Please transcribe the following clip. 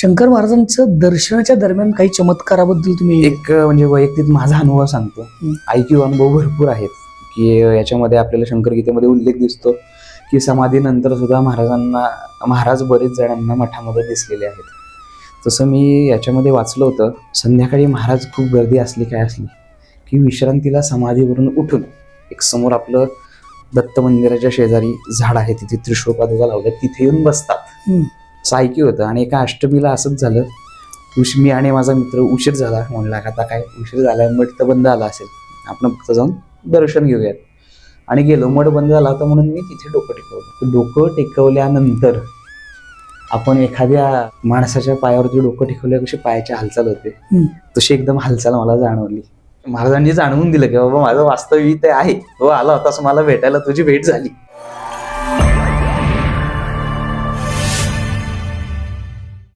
शंकर महाराजांचं दर्शनाच्या दरम्यान काही चमत्काराबद्दल तुम्ही एक म्हणजे वैयक्तिक माझा अनुभव सांगतो. ऐकीव अनुभव भरपूर आहेत की याच्यामध्ये आपल्याला शंकरगीतेमध्ये उल्लेख दिसतो की समाधीनंतर सुद्धा महाराजांना महाराज बरेच जणांना मठामध्ये दिसलेले आहेत. तसं मी याच्यामध्ये वाचलं होतं संध्याकाळी महाराज खूप गर्दी असली काय असली की विश्रांतीला समाधीवरून उठून एक समोर आपलं दत्त मंदिराच्या शेजारी झाड आहे तिथे त्रिशूळ पादुका लावल्या तिथे येऊन बसतात. असं ऐकी होतं. आणि एका अष्टमीला असंच झालं. उश मी आणि माझा मित्र उशीर झाला. म्हणला आता काय उशीर झाला मठ तर बंद आला असेल. आपण फक्त जाऊन दर्शन घेऊयात. आणि गेलो. मठ बंद झाला होता म्हणून मी तिथे डोकं टेकवलं. डोकं टेकवल्यानंतर आपण एखाद्या माणसाच्या पायावरती डोकं टेकवल्या कशी पायाची हालचाल होते. तशी एकदम हालचाल मला जाणवली. महाराजांनी जाणवून दिलं की बाबा माझं वास्तव इथे आहे. हो आला होतास मला भेटायला तुझी भेट झाली.